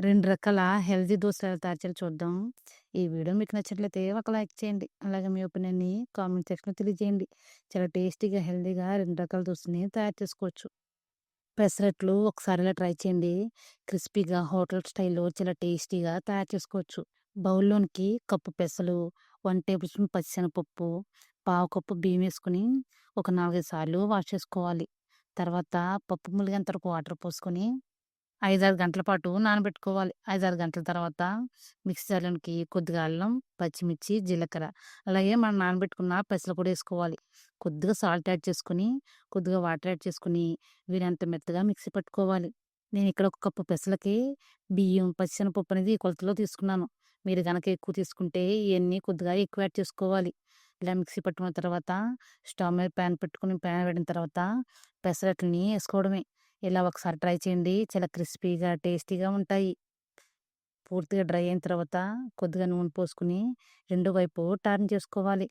రెండు రకాల హెల్తీ దోసలు తయారు చూద్దాం. ఈ వీడియో మీకు నచ్చినట్లయితే ఒక లైక్ చేయండి. అలాగే మీ ఒపీనియన్‌ని కామెంట్ సెక్షన్‌లో తెలియజేయండి. చాలా టేస్టీగా, హెల్తీగా రెండు రకాల దోశని తయారు చేసుకోవచ్చు. పెసరట్లు ఒకసారి ఇలా ట్రై చేయండి. క్రిస్పీగా హోటల్ స్టైల్‌లో చాలా టేస్టీగా తయారు చేసుకోవచ్చు. బౌల్‌లోనికి కప్పు పెసలు, వన్ టేబుల్ స్పూన్ పచ్చిశనగపప్పు, పావు కప్పు బియ్యం వేసుకొని ఒక 4, 5 సార్లు వాష్ చేసుకోవాలి. తర్వాత పప్పు ములిగేంత వరకు వాటర్ పోసుకొని 5, 6 గంటల పాటు నానబెట్టుకోవాలి. 5, 6 గంటల తర్వాత మిక్సీ కొద్దిగా అల్లం, పచ్చిమిర్చి, జీలకర్ర అలాగే మనం నానబెట్టుకున్న పెసలు కూడా వేసుకోవాలి. కొద్దిగా సాల్ట్ యాడ్ చేసుకొని, కొద్దిగా వాటర్ యాడ్ చేసుకొని వీరంత మెత్తగా మిక్సీ పట్టుకోవాలి. నేను ఇక్కడ ఒక కప్పు పెసలకి బియ్యం, పచ్చిశనగపప్పు అనేది కొలతలో తీసుకున్నాను. మీరు గనక ఎక్కువ తీసుకుంటే ఇవన్నీ కొద్దిగా ఎక్కువ యాడ్ చేసుకోవాలి. ఇలా మిక్సీ పట్టుకున్న తర్వాత స్టవ్ మీద ప్యాన్ పెట్టుకుని ప్యాన్ పెట్టిన తర్వాత పెసరట్లని వేసుకోవడమే. ఇలా ఒకసారి ట్రై చేయండి. చాలా క్రిస్పీగా, టేస్టీగా ఉంటాయి. పూర్తిగా డ్రై అయిన తర్వాత కొద్దిగా నూనె పోసుకొని రెండో వైపు టర్న్ చేసుకోవాలి.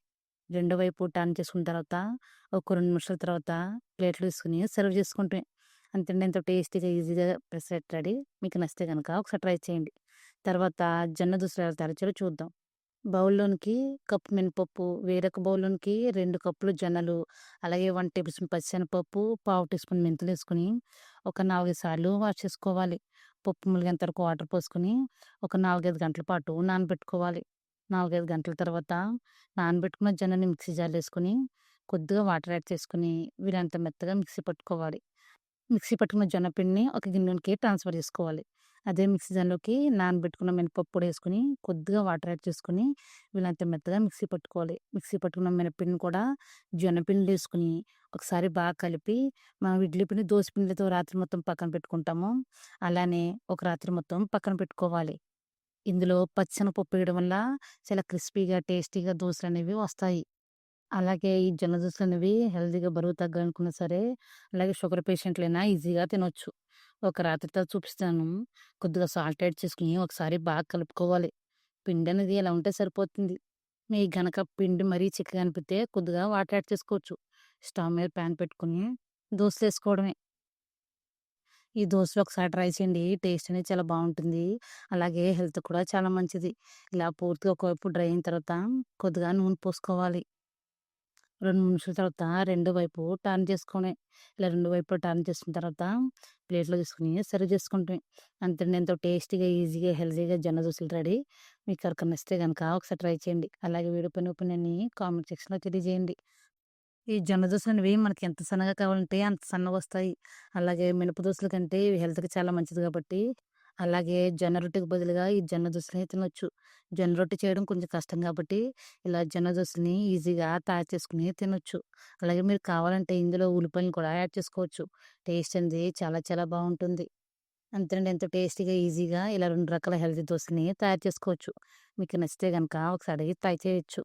రెండో వైపు టర్న్ చేసుకున్న తర్వాత ఒక రెండు నిమిషాల తర్వాత ప్లేట్లు తీసుకుని సర్వ్ చేసుకుంటమే. అంతేనండి ఎంతో టేస్టీగా, ఈజీగా పెసరట్టు రెడీ. మీకు నచ్చితే కనుక ఒకసారి ట్రై చేయండి. తర్వాత జొన్న దోసలు ఎలా తయారు చేయాలో చూద్దాం. బౌల్‌లోనికి కప్పు మినపప్పు, వేరొక బౌల్‌లోనికి 2 కప్పులు జొన్నలు, అలాగే 1 టేబుల్ స్పూన్ పచ్చిశనగపప్పు, పావు టీ స్పూన్ మెంతులు వేసుకొని ఒక 4, 5 సార్లు వాష్ చేసుకోవాలి. పప్పు మునిగేంత వరకు వాటర్ పోసుకొని ఒక 4, 5 గంటల పాటు నానబెట్టుకోవాలి. 4, 5 గంటల తర్వాత నానబెట్టుకున్న జొన్నని మిక్సీ జార్‌లో వేసుకొని కొద్దిగా వాటర్ యాడ్ చేసుకొని వీలంత మెత్తగా మిక్సీ పట్టుకోవాలి. మిక్సీ పట్టుకున్న జొన్న పిండిని ఒక గిన్నెలోకి ట్రాన్స్‌ఫర్ చేసుకోవాలి. అదే మిక్సీ జార్‌లోకి నానబెట్టుకున్న మినపప్పు కూడా కొద్దిగా వాటర్ యాడ్ చేసుకొని వీళ్ళంత మెత్తగా మిక్సీ పట్టుకోవాలి. మిక్సీ పట్టుకున్న మినపిండిని కూడా జొన్న వేసుకుని ఒకసారి బాగా కలిపి మనం ఇడ్లీ పిండి, దోస పిండితో రాత్రి మొత్తం పక్కన పెట్టుకుంటాము. అలానే ఒక రాత్రి మొత్తం పక్కన పెట్టుకోవాలి. ఇందులో పచ్చనపప్పు వేయడం వల్ల చాలా క్రిస్పీగా, టేస్టీగా దోశలు అనేవి వస్తాయి. అలాగే ఈ జొన్న దోసలనేవి హెల్తీగా బరువు తగ్గాలనుకున్నా సరే, అలాగే షుగర్ పేషెంట్లైనా ఈజీగా తినొచ్చు. ఒక రాత్రి తర్వాత చూపిస్తాను. కొద్దిగా సాల్ట్ యాడ్ చేసుకొని ఒకసారి బాగా కలుపుకోవాలి. పిండి అనేది ఇలా ఉంటే సరిపోతుంది. మీ గనక పిండి మరీ చిక్కగా అనిపితే కొద్దిగా వాటర్ యాడ్ చేసుకోవచ్చు. స్టవ్ మీద ప్యాన్ పెట్టుకొని దోశ వేసుకోవడమే. ఈ దోశ ఒకసారి ట్రై చేయండి. టేస్ట్ అనేది చాలా బాగుంటుంది అలాగే హెల్త్ కూడా చాలా మంచిది. ఇలా పూర్తిగా ఒకవైపు డ్రై అయిన తర్వాత కొద్దిగా నూనె పోసుకోవాలి. 2, 3 నిమిషాల తర్వాత రెండో వైపు టర్న్ చేసుకొని ఇలా రెండు వైపులా టర్న్ చేసుకున్న తర్వాత ప్లేట్‌లో తీసుకుని సర్వ్ చేసుకుంటమే. అంతే ఎంతో టేస్టీగా, ఈజీగా, హెల్తీగా జొన్న దోశలు రెడీ. మీకు ఎవరికి నచ్చితే కనుక ఒకసారి ట్రై చేయండి. అలాగే వీడియో పని ఒపీనియన్‌ని కామెంట్ సెక్షన్‌లో తెలియజేయండి. ఈ జొన్న దోసలనేవి మనకి ఎంత సన్నగా కావాలంటే అంత సన్నగా వస్తాయి అలాగే మినప దోశలు కంటే హెల్త్‌కి చాలా మంచిది కాబట్టి అలాగే జొన్న రొట్టెకి బదులుగా ఈ జొన్న దోసలని తినొచ్చు. జొన్న రొట్టె చేయడం కొంచెం కష్టం కాబట్టి ఇలా జొన్న దోసలని ఈజీగా తయారు చేసుకుని తినొచ్చు. అలాగే మీరు కావాలంటే ఇందులో ఉల్లిపాయలను కూడా యాడ్ చేసుకోవచ్చు. టేస్ట్ అనేది చాలా చాలా బాగుంటుంది అంతేనండి ఎంతో టేస్టీగా, ఈజీగా ఇలా రెండు రకాల హెల్తీ దోశని తయారు చేసుకోవచ్చు. మీకు నచ్చితే కనుక ఒకసారి ట్రై చేయొచ్చు.